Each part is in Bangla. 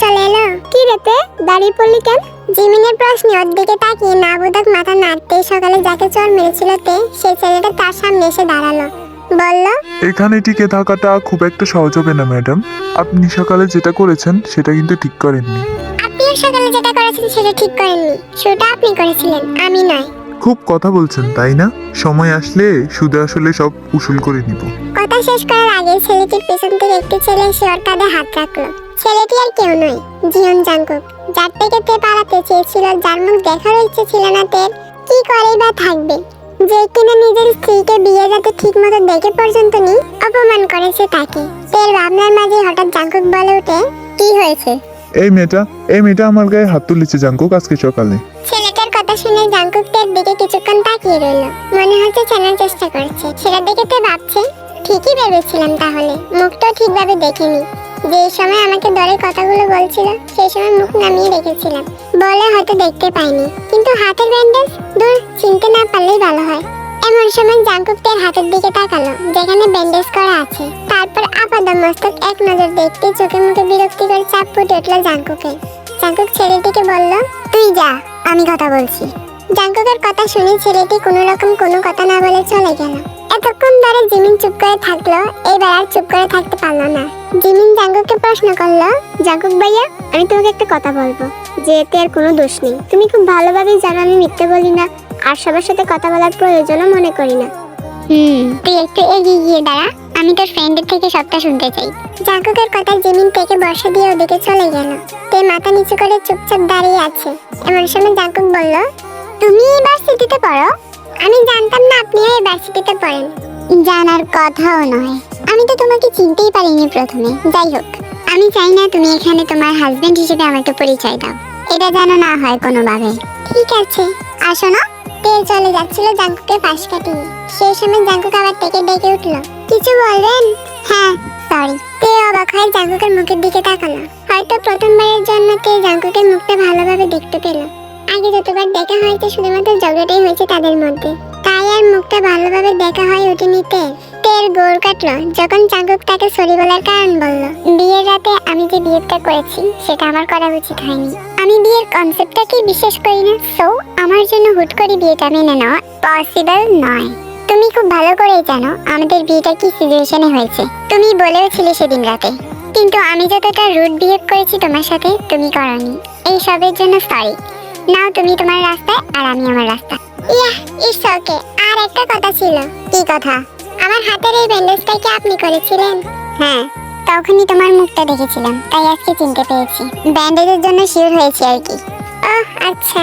চলে এলো কি রেতে দাঁড়িয়ে পড়লি কেন? জিমিনের প্রশ্নে ওর দিকে তাকিয়ে না বোধক মাথা নাড়তেই সকালে যাকে চোর মেরেছিল তে সেই ছেলেটা তার সামনে এসে দাঁড়াল। বলল এখানে টিকে থাকাটা খুব একটা সহজ হবে না ম্যাডাম। আপনি সকালে যেটা করেছেন সেটা কিন্তু ঠিক করেননি। আপনিও সকালে যেটা করেছেন সেটা ঠিক করেননি। সেটা আপনি করেছিলেন আমি নয়। খুব কথা বলছেন তাই না? সময় আসলে শুধু আসলে সব উসুল করে নিব। কথা শেষ করার আগে ছেলেটির পেছন থেকে একটি ছেলে এসে ওর কাঁধে হাত রাখল। ছেলেটি আর কেউ নয় জিয়ন জাঙ্কুক। যার থেকে তে পালাতে চেয়েছিল যার মুখ দেখারও ইচ্ছে ছিল না তের কি করেই বা থাকবে? যে কিনা নিজের স্ত্রীকে বিয়ে যাতে ঠিক মতো দেখে পর্যন্ত নি অপমান করেছে তাকে। তের ভাবনার মাঝে হঠাৎ জাঙ্কুক বলে ওঠে কি হয়েছে? এই মেয়েটা এই মেয়েটা আমার গায়ে হাত তুলেছে জাঙ্কুক আজকে সকালে। ছেলেটার কথা শুনে জাঙ্কুক তের দিকে কিছুক্ষণ তাকিয়ে রইল। মনে হচ্ছে চেনার চেষ্টা করছে। সেটা দেখে তে ভাবছে ঠিকই ভেবেছিলাম তাহলে। মুখটা ঠিকভাবে দেখিনি। যে সময় আমাকে ধরে কথাগুলো বলছিল সেই সময় মুখ নামিয়ে রেখেছিলাম। বলে হয়তো দেখতে পাইনি। কিন্তু হাতের ব্যান্ডেজ দূর চিনতে না পারলেই ভালো হয়। এমন সময় জাঙ্কুক তের হাতের দিকে তাকালো, যেখানে ব্যান্ডেজ করা আছে। তারপর আপাদ মস্তক এক নজর দেখতে চোখে মুখে বিরক্তিকর চাপ ফুটে উঠল জাঙ্কুকে জাঙ্কুক ছেলেটিকে বলল, তুই যা, আমি কথা বলছি। জাঙ্কুকের কথা শুনে ছেলেটি কোনো রকম কোনো কথা না বলে চলে গেল। এতক্ষণ ধরে জিমিন চুপ করে থাকল, এবার আর চুপ করে থাকতে পারল না। জিমিন জাঙ্কুককে প্রশ্ন করল জাঙ্কুক ভাইয়া আমি তোমাকে একটা কথা বলব যে এতে আর কোনো দোষ নেই। তুমি খুব ভালোভাবেই জানো আমি মিথ্যে বলি না আর সবার সাথে কথা বলার প্রয়োজনও মনে করি না। হুম। তুই একটু এগিয়ে গিয়ে দাঁড়া আমি তোর ফ্রেন্ডের থেকে সবটা শুনতে চাই। জাঙ্কুকের কথা জিমিন থেকে বর্ষা দিয়ে ওদিকে চলে গেল। তে মাথা নিচু করে চুপচাপ দাঁড়িয়ে আছে। এমন সময় জাঙ্কুক বলল তুমি ইউনিভার্সিটিতে পড়ো? আমি জানতাম না আপনিও ইউনিভার্সিটিতে পড়েন। জানার কথাও নয়। আমি তো তোমাকে চিনতেই পারিনি প্রথমে। যাই হোক, আমি চাই না তুমি এখানে তোমার হাজবেন্ড হিসেবে আমাকে পরিচয় দাও। এটা যেন না হয় কোনোভাবে। ঠিক আছে, আসো না। তেল চলে যাচ্ছিল জাঙ্কুকে পাশ কাটিয়ে। সেই সময় জাঙ্কুক আবার থেকে ডেকে উঠল। কিছু বলবেন? হ্যাঁ সরি তে অবাক হয়ে জাঙ্কুকের মুখের দিকে তাকালো। হয়তো প্রথমবারের জন্য তে জাঙ্কুকের মুখটা ভালোভাবে দেখতে পেল। আগে যতবার দেখা হয়েছে, শুধুমাত্র ঝগড়াটাই হয়েছে তাদের মধ্যে। আর মুখটা ভালোভাবে দেখা হয় ওঠেনি তের তের গোর কাটলো, যখন জাঙ্কুক তাকে সরি বলার কারণ বলল। বিয়ের রাতে আমি যে বিয়েটা করেছি, সেটা আমার করা উচিত হয়নি। আমি বিয়ের কনসেপ্টটাকে বিশ্বাস করি না সো আমার জন্য হুট করে বিয়েটা মেনে নেওয়া পসিবল নয়। তুমি খুব ভালো করেই জানো, আমাদের বিয়েটা কি সিচুয়েশনে হয়েছে। তুমি বলেওছিলে সেদিন রাতে। কিন্তু আমি যতটা রুট বিহেভ করেছি তোমার সাথে, তুমি করনি। এই সবের জন্য সরি নাও তুমি তোমার রাস্তায়, আর আমি আমার রাস্তা ইয়া ইটস ওকে আর একটা কথা ছিল। কি কথা? আমার হাতের এই ব্যান্ডেজটা কি আপনি করেছিলেন? হ্যাঁ তখনই তোমার মুখটা দেখেছিলাম, তাই আজকে চিনতে পেরেছি। ব্যান্ডেজের জন্য শিওর হয়েছি আর কি। ও আচ্ছা।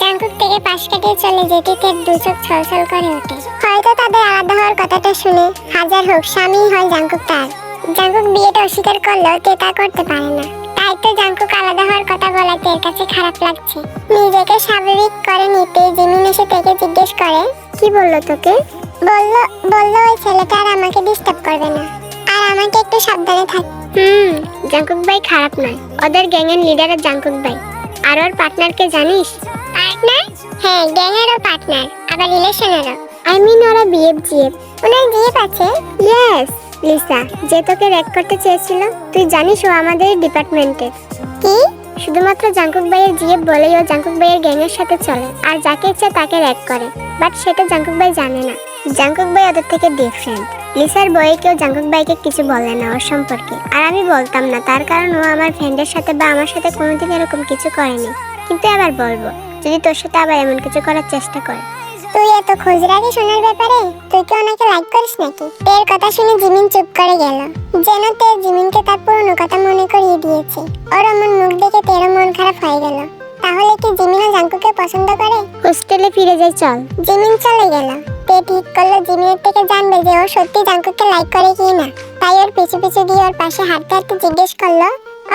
জাঙ্কুক থেকে পাশ কাটিয়ে চলে যেতে তের দু চোখ ছলছল করে ওঠে। হয়তো তাদের আলাদা হওয়ার কথাটা শুনে হাজার হোক স্বামী হয় জাঙ্কুক তার জাঙ্কুক বিয়েটা অস্বীকার করলেও তে তা করতে পারে না। তো জাঙ্কুক আলাদা হওয়ার কথা বলা তের কাছে খারাপ লাগছে। নিজেকে স্বাভাবিক করে নিতে জিমিন এসে থেকে জিজ্ঞেস করে, কি বলল তোকে? বলল বলল ওই ছেলেটা আর আমাকে ডিস্টার্ব করবে না। আর আমাকে একটু সাবধানে থাক হুম, জাঙ্কুক ভাই খারাপ নয়। ওদের গ্যাংয়ের লিডারের জাঙ্কুক ভাই। আর ওর পার্টনারকে জানিস? পার্টনার হ্যাঁ গ্যাংয়েরও পার্টনার আবার রিলেশনেরও আই মিন ওরা বিএফ জিএফ ওনার জিএফ আছে? ইয়েস লিসা যে তোকে র্যাক করতে চেয়েছিল তুই জানিস ও আমাদের ডিপার্টমেন্টে। কি? শুধুমাত্র জাঙ্কুক ভাইয়ের জিএফ বলেই ও জাঙ্কুক ভাইয়ের গ্যাংয়ের সাথে চলে আর যাকে ইচ্ছা তাকে র্যাক করে বাট সেটা জাঙ্কুক ভাই জানে না। জাঙ্কুক ভাই ওদের থেকে ডিফারেন্ট লিসার বয়ে কেউ জাঙ্কুক ভাইকে কিছু বলে না ওর সম্পর্কে আর আমি বলতাম না তার কারণ ও আমার ফ্রেন্ডের সাথে বা আমার সাথে কোনোদিন এরকম কিছু করেনি। কিন্তু আবার বলব যদি তোর সাথে আবার এমন কিছু করার চেষ্টা করে তুই এত খোঁজ রাখি শোনার ব্যাপারে? তুই কি ওনাকে লাইক করিস নাকি? তের কথা শুনে জিমিন চুপ করে গেল। যেন তে জিমিনকে তার পুরনো কথা মনে করিয়ে দিয়েছে। ওর অমন মুখ দেখে তেরো মন খারাপ হয়ে গেল। তাহলে কি জিমিনও জাঙ্কুকে পছন্দ করে? হোস্টেলে ফিরে যাই চল। জিমিন চলে গেল। তে ঠিক করল জিমিনের থেকে জানবে যে ও সত্যি জাঙ্কুকে লাইক করে কি না। তাই ওর পিছু পিছু গিয়ে ওর পাশে হাঁটতে হাঁটতে জিজ্ঞেস করল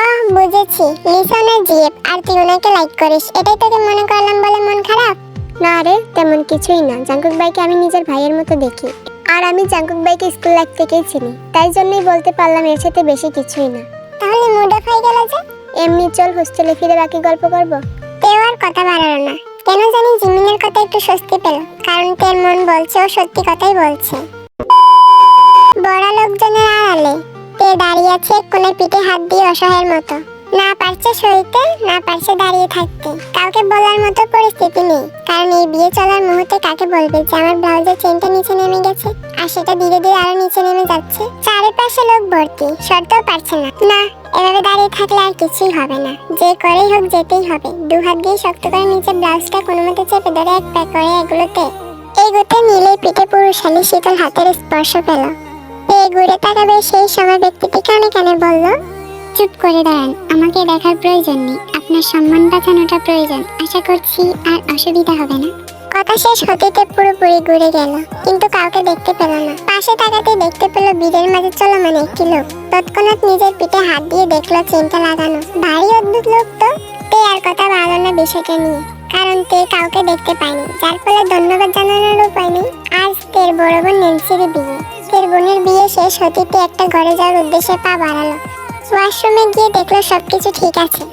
আহ বুঝেছি। লিসনের জিএফ আর তুই ওনাকে লাইক করিস? এটাই তোকে মনে করলাম বলে মন খারাপ? না রে তেমন কিছুই না। জাঙ্কুক ভাইকে আমি নিজের ভাইয়ের মতো দেখি। আর আমি জাঙ্কুক ভাইকে স্কুল লাইফ থেকেই চিনি। তাই জন্যই বলতে পারলাম এর সাথে বেশি কিছুই না। তাহলে মুড অফ হয়ে গেল যে? এমনি চল হোস্টেলে ফিরে বাকি গল্প করব। তেও আর কথা বাড়ালো না। কেন জানি জিমিনের কথা একটু স্বস্তি পেল কারণ তের মন বলছে ও সত্যি কথাই বলছে। বড় লোকজনের আড়ালে তে দাঁড়িয়ে আছে কোণে পিঠে হাত দিয়ে অসহায়ের মতো। না পারছে সইতে, না পারছে দাঁড়িয়ে থাকতে। কাউকে বলার মতো পরিস্থিতি নেই। কারণ এই বিয়ে চলার মুহূর্তে কাকে বলবে যে আমার ব্লাউজের চেনটা নিচে নেমে গেছে? আর সেটা ধীরে ধীরে আরও নিচে নেমে যাচ্ছে। চারিপাশে লোক ভর্তি সরতেও পারছে না। না, এভাবে দাঁড়িয়ে থাকলে আর কিছুই হবে না। যে করেই হোক যেতেই হবে। দু হাত দিয়ে শক্ত করে নিচে ব্লাউজটা কোনো মতে চেপে ধরে এক প্যাক করে এগুলোতে। এগুতে নিলে পিঠে পুরুষালী শীতল হাতের স্পর্শ পেল। পেয়ে ঘুরে তাকাবে সেই সময় ব্যক্তিটি কানে কানে বলল চুপ করে দাঁড়ান, আমাকে দেখার প্রয়োজন নেই। আপনার সম্মান বাঁচানোটা প্রয়োজন। আশা করছি আর অসুবিধা হবে না। কথা শেষ হতেতে পুরোপুরি ঘুরে গেল, কিন্তু কাউকে দেখতে পেল না। পাশে তাকাতে দেখতে পেল বীরের মাঝে চলমান একটি লোক। তৎক্ষণাৎ নিজের পিঠে হাত দিয়ে দেখল চেনটা লাগানো। ভারী অদ্ভুত লোক তো, তে আর কথা বাড়ালো না বিষয়টা নিয়ে কারণ তে কাউকে দেখতে পায়নি, যার ফলে ধন্যবাদ জানানোর উপায় নেই। আজ তের বড় বোন নেন্সির বিয়ে। তের বোনের বিয়ে শেষ হতেতে একটা ঘরে যাওয়ার উদ্দেশ্যে পা বাড়ালো। ওয়াশরুমে গিয়ে দেখল সবকিছু ঠিক আছে।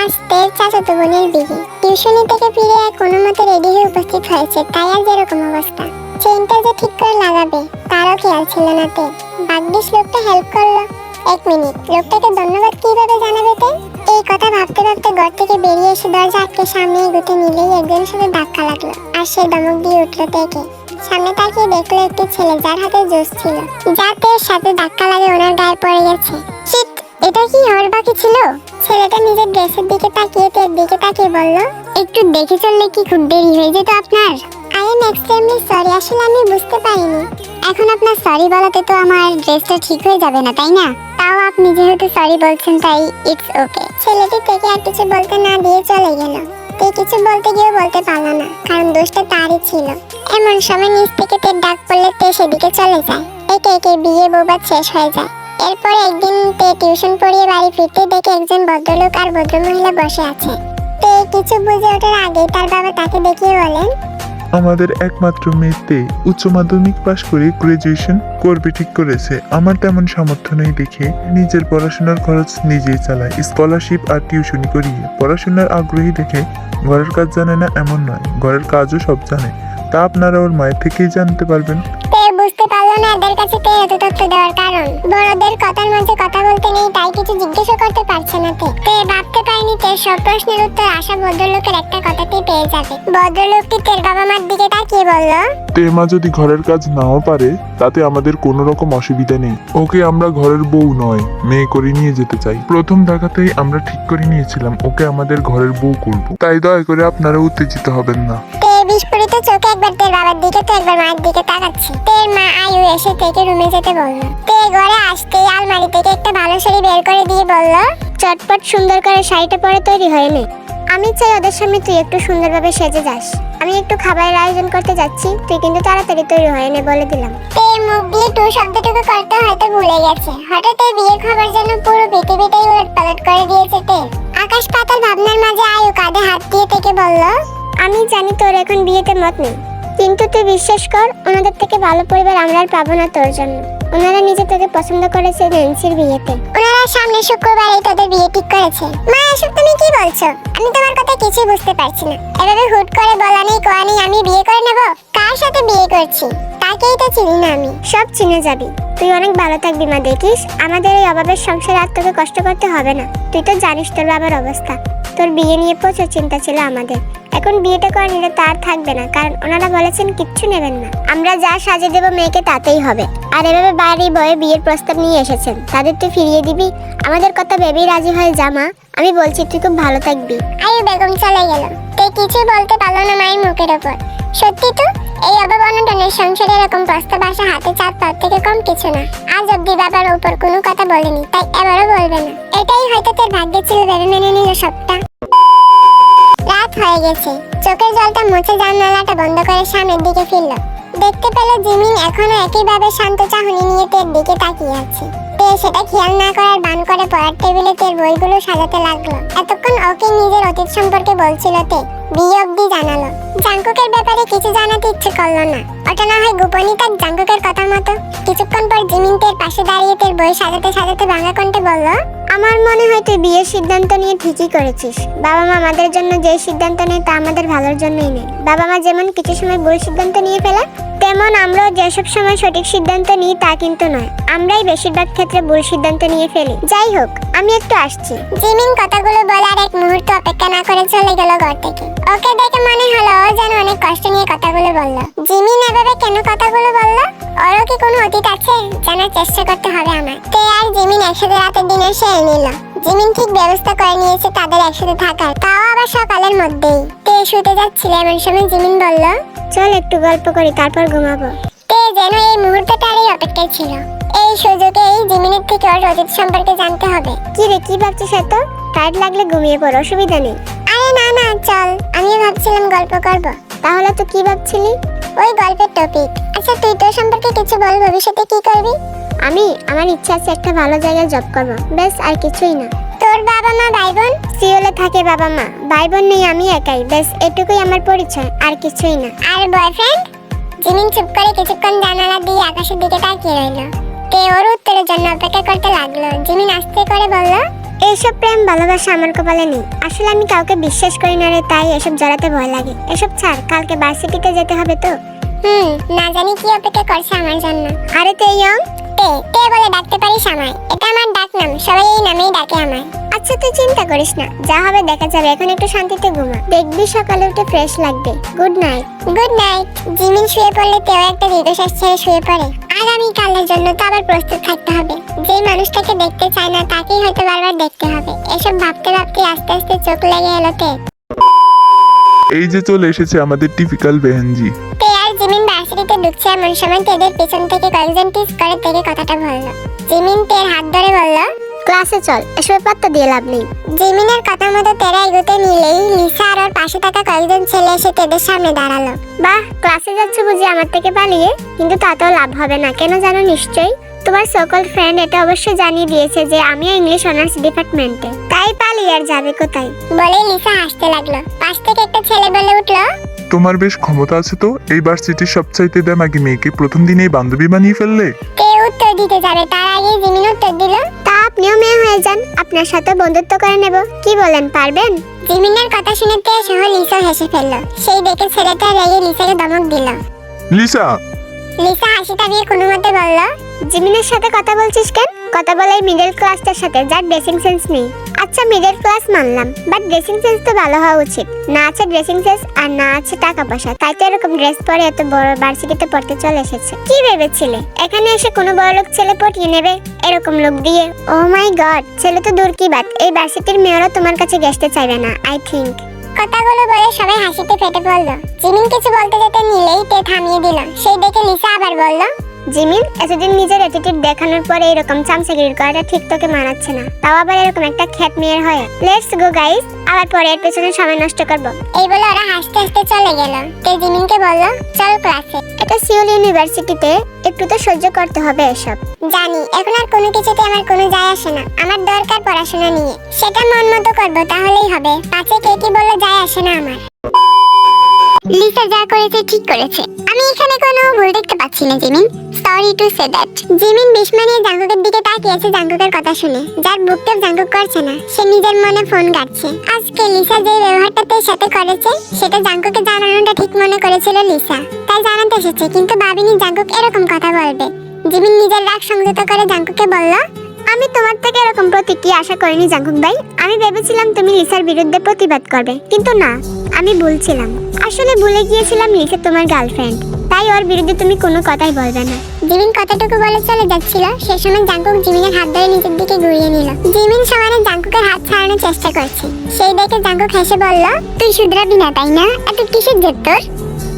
আজ তের চাচাতো বোনের বিয়ে। টিউশনি থেকে ফিরে এক কোনো মতে রেডি হয়ে উপস্থিত হয়েছে, তাই আজ এরকম অবস্থা। চেনটা যে ঠিক করে লাগাবে, তারও খেয়াল ছিল না তে বাগদিস লোকটা হেল্প করল। এক মিনিট, লোকটাকে ধন্যবাদ কীভাবে জানাবে তে এই কথা ভাবতে ভাবতে ঘর থেকে বেরিয়ে এসে দরজা আটকে সামনে এগোতে নিলেই একজনের সাথে ধাক্কা লাগল আর সে দমক দিয়ে উঠল থেকে সামনে তাকিয়ে দেখল একটি ছেলে যার হাতে জুস ছিল। যাতে সাথে ধাক্কা লাগে ওনার গায়ে পড়ে গেছে। শিট এটা কি হওয়ার বাকি ছিল? ছেলেটা নিজের ড্রেসের দিকে তাকিয়ে তের দিকে তাকিয়ে বলল, একটু দেখে চললে কি খুব দেরি হয়ে যেত আপনার? আই এম এক্সট্রিমলি সরি আসলে আমি বুঝতে পারিনি। এখন আপনার সরি বলাতে তো আমার ড্রেসটা ঠিক হয়ে যাবে না, তাই না? তাও আপনি যেহেতু সরি বলছেন, তাই ইটস ওকে ছেলেটি থেকে আর কিছু বলতে না দিয়ে চলে গেল। তে কিছু বলতে গিয়েও বলতে পারল না, কারণ দোষটা তারই ছিল। এমন সময় নিচ থেকে তের ডাক পড়লে তে সেদিকে চলে যায়। একে একে বিয়ে বৌবাদ শেষ হয়ে যায়। এরপর একদিন তে টিউশন পড়িয়ে বাড়ি ফিরতে দেখে একজন ভদ্রলোক আর ভদ্রমহিলা বসে আছে। তে কিছু বুঝে ওঠার আগেই তার বাবা তাকে দেখিয়ে বলেন আমাদের একমাত্র মেয়েতে উচ্চ মাধ্যমিক পাশ করে গ্রাজুয়েশন করবে ঠিক করেছে। আমার তেমন সামর্থ্য নেই দেখে নিজের পড়াশোনার খরচ নিজেই চালায় স্কলারশিপ আর টিউশনি করিয়ে। পড়াশোনার আগ্রহী দেখে ঘরের কাজ জানে না এমন নয় ঘরের কাজও সব জানে। তা আপনারা ওর মায়ের থেকেই জানতে পারবেন। তে না কাছে তে এত তথ্য দেওয়ার কারণ। বড়দের কথার মাঝে কথা বলতে নেই তাই কিছু জিজ্ঞাসা করতে পারছে না তে। তে ভাবতে পারেনি তের সব প্রশ্নের উত্তর আশা ভদ্রলোকের একটা কথাতেই পেয়ে যাবে। ভদ্রলোকটি তের বাবা মার দিকে তাকিয়ে বলল? তে মা যদি ঘরের কাজ নাও পারে তাতে আমাদের কোনো রকম অসুবিধা নেই। ওকে আমরা ঘরের বউ নয় মেয়ে করে নিয়ে যেতে চাই। প্রথম দেখাতেই আমরা ঠিক করে নিয়েছিলাম ওকে আমাদের ঘরের বউ করব। তাই দয়া করে আপনারা উত্তেজিত হবেন না। তে বিস্ফোরিত চোখে একবার তের বাবার দিকে, তো একবার মায়ের দিকে তাকাচ্ছে। তের মা আয়ু এসে থেকে রুমে যেতে বলল, তে ঘরে আসতেই আলমারি থেকে একটা ভালো শাড়ি বের করে দিয়ে বলল, চটপট সুন্দর করে শাড়িটা পরে তৈরি হয়ে নে। আমি চাই ওদের সামনে তুই একটু সুন্দরভাবে সেজে যাস। আমি একটু খাবারের আয়োজন করতে যাচ্ছি, তুই কিন্তু তাড়াতাড়ি তৈরি হয়ে নে বলে দিলাম। তে, মুখ দিয়ে টু শব্দটুকু করতে হয়তো ভুলে গেছে। হঠাৎ এই বিয়ের খবর যেন পুরো পৃথিবীটাই উলট পালট করে দিয়েছে তে। আকাশ পাতাল ভাবনার মাঝে আয়ু কাঁধে হাত দিয়ে থেকে বলল আমি জানি তোর এখন বিয়েতে মত নেই। কিন্তু তুই বিশ্বাস কর ওনাদের থেকে ভালো পরিবার আমরা আর পাবো না তোর জন্য। ওনারা নিজে তোকে পছন্দ করেছে ন্যান্সির বিয়েতে। ওনারা সামনে শুক্রবারই তোদের বিয়ে ঠিক করেছে। মা এসব তুমি কি বলছো? আমি তোমার কথা কিছুই বুঝতে পারছি না। এভাবে হুট করে বলা নেই কোয়া নেই আমি বিয়ে করে নেব? কার সাথে বিয়ে করছি? তাকেই তো চিনি না আমি। সব চিনে যাবি। তুই অনেক ভালো থাকবি মা দেখিস? আমাদের এই অভাবের সংসারে আর তোকে কষ্ট করতে হবে না। তুই তো জানিস তোর বাবার অবস্থা। তোর বিয়ে নিয়ে প্রচুর চিন্তা ছিল আমাদের। এখন বিয়েটা করে নিলে তার থাকবে না, কারণ ওনারা বলেছেন কিচ্ছু নেবেন না। আমরা যা সাজে দেব মেয়েকে তাতেই হবে। আর এভাবে বাড়ি বয়ে বিয়ের প্রস্তাব নিয়ে এসেছেন। তাদের তুই ফিরিয়ে দিবি? আমাদের কথা ভেবেই রাজি হয় জামা আমি বলছি, তুই খুব ভালো থাকবি। আয়ু বেগম, চলে গেল তুই কিছু বলতে পারল না মায়ের মুখের ওপর। সত্যি তো? এই অভাব সংসারে এরকম প্রস্তাব আসা হাতে চাপ তার থেকে কম কিছু না। আজ অব্দি বাবার উপর কোনো কথা বলেনি, তাই এবারও বলবে না। এটাই হয়তো তোর ভাগ্যে ছিল ভেবে মেনে নিল সবটা। রাত হয়ে গেছে। চোখের জলটা মুছে জানালাটা বন্ধ করে সামনের দিকে ফিরল। দেখতে পেল জিমিন এখনও একইভাবে শান্ত চাহনি নিয়ে তের দিকে তাকিয়ে আছে। তে সেটা খেয়াল না করার বান করে পড়ার টেবিলে তের বইগুলো সাজাতে লাগল। এতক্ষণ ওকে নিজের অতীত সম্পর্কে বলছিল তে। বিয়ে অব্দি জানালো। জাঙ্কুকের ব্যাপারে কিছু জানাতে ইচ্ছে করল না। ওটা না হয় গোপনই তার কথা মতো। কিছুক্ষণ পর জিমিন তের পাশে দাঁড়িয়ে তের বই সাজাতে সাজাতে ভাঙা কণ্ঠে বলল আমার মনে হয় তুই বিয়ের সিদ্ধান্ত নিয়ে ঠিকই করেছিস। বাবা মা আমাদের জন্য যে সিদ্ধান্ত নেয় তা আমাদের ভালোর জন্যই নেয়। বাবা মা যেমন কিছু সময় ভুল সিদ্ধান্ত নিয়ে ফেলে তেমন আমরাও যেসব সময় সঠিক সিদ্ধান্ত নিই তা কিন্তু নয়। আমরাই বেশিরভাগ ক্ষেত্রে ভুল সিদ্ধান্ত নিয়ে ফেলি। যাই হোক আমি একটু আসছি। জিমিন কথাগুলো বলার এক মুহূর্ত অপেক্ষা না করে চলে গেল ঘর থেকে। ওকে দেখে মনে হলো ও যেন অনেক কষ্ট নিয়ে কথাগুলো বলল। জিমিন এভাবে কেন কথাগুলো বলল? ওরও কি কোনো অতীত আছে? জানার চেষ্টা করতে হবে আমার। তে আর জিমিন একসাথে রাতের দিনে সেরে নিল। জিমিন ঠিক ব্যবস্থা করে নিয়েছে তাদের একসাথে থাকার। তাও আবার সকালের মধ্যেই। তে শুতে যাচ্ছিল এমন সময় জিমিন বলল, চল একটু গল্প করি, তারপর ঘুমাবো। তে যেন এই মুহূর্তটারই অপেক্ষায় ছিল। এই সুযোগে এই জিমিনের থেকে ওর অতীত সম্পর্কে জানতে হবে। কি রে, কি ভাবছিস এত? টাইট লাগলে ঘুমিয়ে পড়, অসুবিধা নেই। আরে না না, চল। আমিও ভাবছিলাম গল্প করব। তাহলে তো কি ভাবছিলি? ওই গল্পের টপিক আচ্ছা তুই তোর সম্পর্কে কিছু বল ভবিষ্যতে কি করবি? আমি? আমার ইচ্ছা আছে একটা ভালো জায়গায় জব করব। বেশ আর কিছুই না। তোর বাবা মা ভাই বোন? সিওলে থাকে বাবা মা। ভাই বোন নেই আমি একাই। বেশ এটুকুই আমার পরিচয় আর কিছুই না। আর বয়ফ্রেন্ড জিমিন চুপ করে কিছুক্ষণ জানালা দিয়ে আকাশের দিকে তাকিয়ে রইল। তে ওর উত্তরের জন্য অপেক্ষা করতে লাগল। জিমিন আস্তে করে বলল এইসব প্রেম ভালোবাসা আমার কপালে নেই। আসলে আমি কাউকে বিশ্বাস করি না রে তাই এসব জড়াতে ভয় লাগে। এসব ছাড় কালকে ভার্সিটিতে যেতে হবে তো? হুম না জানি কি অপেক্ষা করছে আমার জন্য। আরে তে তে তে বলে ডাকতে পারিস আমায়? এটা আমার ডাক নাম, সবাই এই নামেই ডাকে আমায়। আচ্ছা তুই চিন্তা করিস না, যা হবে দেখা যাবে, এখন একটু শান্তিতে ঘুমা। দেখবি সকালে উঠে ফ্রেশ লাগবে। Good night good night Jimin শুয়ে পড়লে তেও একটা দীর্ঘশ্বাস ছেড়ে শুয়ে পড়ে। আগামী কালের জন্য তো আবার প্রস্তুত থাকতে হবে। যে মানুষটাকে দেখতে চায় না, তাকেই হয়তো বারবার দেখতে হবে। এসব ভাবতে ভাবতে আস্তে আস্তে চোখ লেগে এলো এই যে চলে এসেছে আমাদের টিপিক্যাল বেহেনজি। আর জিমিন ভার্সিটিতে ঢুকছে এমন সময় তেদের পেছন থেকে কয়েকজন টিস করে তেকে কথাটা বলল। জিমিন তের হাত ধরে বলল, ক্লাসে চল এসব পাত্তা দিয়ে লাভ নেই। জিমিনের কথা মতো তেরা এগোতে নিলেই লিসা আর ওর পাশে থাকা কয়েকজন ছেলে এসে তেদের সামনে দাঁড়াল। বাহ, ক্লাসে যাচ্ছে বুঝি আমার থেকে পালিয়ে? কিন্তু তাতেও লাভ হবে না, কেন জানো নিশ্চয়ই? তোমার সকল ফ্রেন্ড এটা অবশ্যই জানিয়ে দিয়েছে যে আমিও ইংলিশ অনার্স ডিপার্টমেন্টে তাই পালিয়ে আর যাবে কোথায়? বলে লিসা হাসতে লাগল। পাশ থেকে একটা ছেলে বলে উঠল তোমার বেশ ক্ষমতা আছে তো? এই ভার্সিটির সবচাইতে দামাগি মেয়েকে প্রথম দিনেই বান্ধবী বানিয়ে ফেললে? কে উত্তর দিতে যাবে? তার আগে জিমিন উত্তর দিল। তা আপনিও মেয়ে হয়ে যান। আপনার সাথে বন্ধুত্ব করে নেব। কি বলেন পারবেন? জিমিনের কথা শুনে তে সহ লিসা হেসে ফেলল। সেই দেখে ছেলেটা রেগে লিসাকে ধমক দিল। লিসা! লিসা হাসিটা দিয়ে কোনো মতে বলল জিমিনের সাথে কথা বলছিস কেন? কথা বলে মিডল ক্লাসটার সাথে যার ড্রেসিং সেন্স নেই। আচ্ছা মিডল ক্লাস মানলাম বাট ড্রেসিং সেন্স তো ভালো হওয়া উচিত। না আছে ড্রেসিং সেন্স আর না আছে টাকা পয়সা। তাই তো এরকম ড্রেস পরে এত বড় ভার্সিটিতে পড়তে চলে এসেছে। কি ভেবেছিলে? এখানে এসে কোনো বড় লোক ছেলে পটিয়ে নেবে? এরকম লোক দিয়ে? ও মাই গড ছেলে তো দূর কি বাত? এই ভার্সিটির মেয়েরা তোমার কাছে গেসতে চাইবে না আই থিংক কথাগুলো বলে সবাই হাসিতে ফেটে পড়ল। জিমিন কিছু বলতে যেতে নিলেই তে থামিয়ে দিল। সেই দেখে লিসা আবার বলল জিমিন, এতদিন নিজের অ্যাটিটিউড দেখানোর পরে এরকম চামচাগিরি করাটা ঠিক তোকে মানাচ্ছে না। তাও আবার এরকম একটা খ্যাত মেয়ের হয়ে। লেটস গো গাইস আবার পরে এর পেছনে সময় নষ্ট করব। এই বলে ওরা হাসতে হাসতে চলে গেল। তে জিমিনকে বলল, চল ক্লাসে এটা সিওল ইউনিভার্সিটিতে একটু তো সহ্য করতে হবে এসব। জানি, এখন আর কোনো কিছুতে আমার কোনো যায় আসে না। আমার দরকার পড়াশোনা নিয়ে। সেটা মন মতো করব, তাহলেই হবে। পাছে কে কি বলল যায় আসে না আমার। লিসা যা করেছে ঠিক করেছে। আমি এখানে কোনো ভুল দেখতে পাচ্ছি না, Jimin. Sorry to say that Jimin বিস্ময়ে জাঙ্গুকের দিকে তাকিয়েছে জাঙ্গুকের কথা শুনে, যার বুকটা জাঙ্গুক করছে না, সে নিজের মনে ফোন কাটছে আজকে লিসা যে ব্যবহারটা সাথে করেছে, সেটা জাঙ্গুকে জানানোটা ঠিক মনে করেছিল লিসা। তাই জানাতে এসেছে, কিন্তু ভাবিনি জাঙ্গুক এরকম কথা বলবে। জিমিন নিজের রাগ সংযত করে জাঙ্গুকে বলল আমি তোমার থেকে এরকম প্রতিক্রিয়া আশা করিনি জাঙ্কুক ভাই। আমি ভেবেছিলাম তুমি লিসার বিরুদ্ধে প্রতিবাদ করবে কিন্তু না আমি ভুলছিলাম। আসলে ভুলে গিয়েছিলাম লিসা তোমার গার্লফ্রেন্ড। তাই ওর বিরুদ্ধে তুমি কোনো কথাই বলবে না। জিমিন কতটুকু বলে চলে যাচ্ছিল সেই সময় জাঙ্কুক জিমিনের হাত ধরে নিজের দিকে ঘুরিয়ে নিল। জিমিন সমানে জাঙ্কুকের হাত ছাড়ানোর চেষ্টা করছে। সেই দেখে জাঙ্কুক হেসে বলল তুই শুধরাবি না তাই না? এত কিসের জেদ তোর?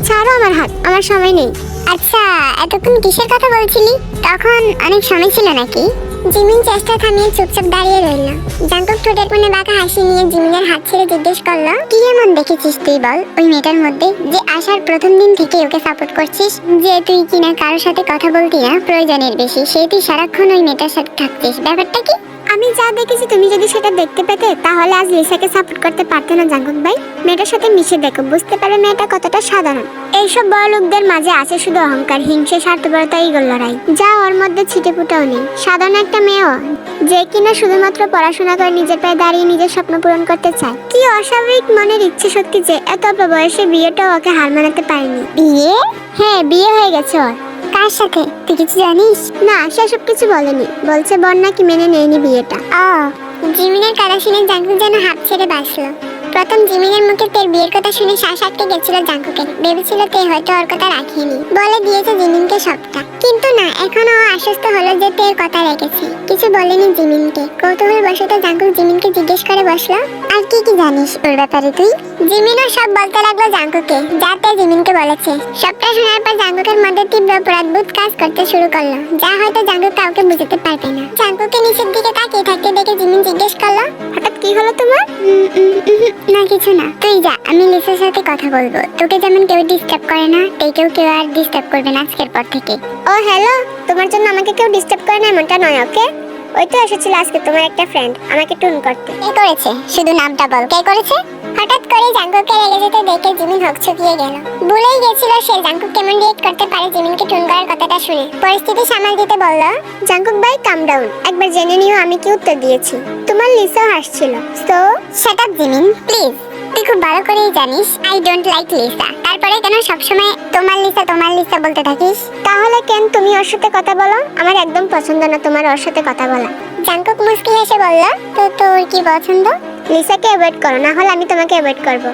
ছাড়ো আমার হাত আমার সময় নেই। আচ্ছা এতক্ষণ কিসের কথা বলছিলি? তখন অনেক সময় ছিল নাকি? জিমিন চেষ্টা থামিয়ে চুপচাপ দাঁড়িয়ে রইল। জাঙ্কুক ঠোঁটের কোণে বাঁকা হাসি নিয়ে জিমিনের হাত ছেড়ে জিজ্ঞেস করল, কি এমন দেখেছিস তুই বল, ওই মেয়েটার মধ্যে যে আসার প্রথম দিন থেকে ওকে সাপোর্ট করছিস, যে তুই কিনা কারোর সাথে কথা বলতি না, প্রয়োজনের বেশি সে তুই সারাক্ষণ ওই মেয়েটার সাথে থাকছিস ব্যাপারটা কি? আমি যা দেখেছি, তুমি যদি সেটা দেখতে পেতে, তাহলে আজ লিসাকে সাপোর্ট করতে পারতে না জাঙ্কুক ভাই। মেয়েটার সাথে মিশে দেখো, বুঝতে পারে মেয়েটা কতটা সাধারণ। এইসব বড় লোকদের মাঝে আছে শুধু অহংকার, হিংসে, স্বার্থপরতা, ইগল লড়াই। যা ওর মধ্যে ছিটে ফুটেও নেই। সাধারণ একটা মেয়েও যে কিনা শুধুমাত্র পড়াশোনা করে নিজের পায়ে দাঁড়িয়ে নিজের স্বপ্ন পূরণ করতে চায়। কি অস্বাভাবিক মনের ইচ্ছে শক্তি যে এত অল্প বয়সে বিয়েটাও ওকে হার মানাতে পারেনি। বিয়ে? হ্যাঁ বিয়ে হয়ে গেছে ওর। কার সাথে? তুই কিছু জানিস? না সেসব কিছু বলেনি। বলছে বর নাকি মেনে নেয়নি বিয়েটা। ও জিমিনের কথা শুনে জাঙ্কুক যেন হাত ছেড়ে বাঁচলো। প্রথম জিমিনের মুখে তের বিয়ের কথা শুনে শ্বাস আটকে গেছিল জাঙ্কুকের ভেবেছিল তে হয়তো ওর কথা রাখেনি। বলে দিয়েছে জিমিনকে সবটা। কিন্তু না, এখনও ও আশ্বস্ত হলো যে তের কথা রেখেছে। কিছু বলেনি জিমিনকে। কৌতূহল বশত জাঙ্কুক জিমিনকে জিজ্ঞেস করে বসল, আর কি কি জানিস ওর ব্যাপারে তুই? জিমিনও সব বলতে লাগল জাঙ্কুকে যাতে জিমিনকে বলেছে। সবটা শোনার পর জাঙ্কুকের মধ্যে তীব্র অপরাধবোধ কাজ করতে শুরু করল, যা হয়তো জাঙ্কুক কাউকে বুঝতে পারবে না। জাঙ্কুকে নিচের দিকে তাকিয়ে থাকতে দেখে জিমিন জিজ্ঞেস করল, হঠাৎ কি হলো তোমার? না কিছু না। তুই যা আমি লিসার সাথে কথা বলব। তোকে যেমন কেউ ডিস্টার্ব করে না তাই কেউ কেউ আর ডিস্টার্ব করবে না আজকের পর থেকে। ও হ্যালো তোমার জন্য আমাকে কেউ ডিস্টার্ব করে না এমনটা নয় ওকে ওই তো এসেছিল আজকে তোমার একটা ফ্রেন্ড আমাকে টুন করতে। কে করেছে? শুধু নামটা বল। কে করেছে? হঠাৎ করে জাঙ্কুককে রেগে যেতে দেখে জিমিন হকচকিয়ে গেল। ভুলেই গেছিল সে জাঙ্কুক কেমন রিয়েক্ট করতে পারে জিমিনকে টুন করার কথাটা শুনে। পরিস্থিতি সামাল দিতে বলল জাঙ্কুক ভাই কাম ডাউন একবার জেনে নিও আমি কি উত্তর দিয়েছি। তোমার লিসাও হাসছিল। So shut up Jimin please তুই খুব ভালো করেই জানিস আই ডোন্ট লাইক লিসা তারপরে কেন সবসময় তোমার লিসা তোমার লিসা বলতে থাকিস? তাহলে কেন তুমি ওর সাথে কথা বলো? আমার একদম পছন্দ না তোমার ওর সাথে কথা বলা। জাঙ্কুক মুস্কি হেসে বলল তো তোর কি পছন্দ? লিসাকে অ্যাভয়েড করো না হলে আমি তোমাকে অ্যাভয়েড করব।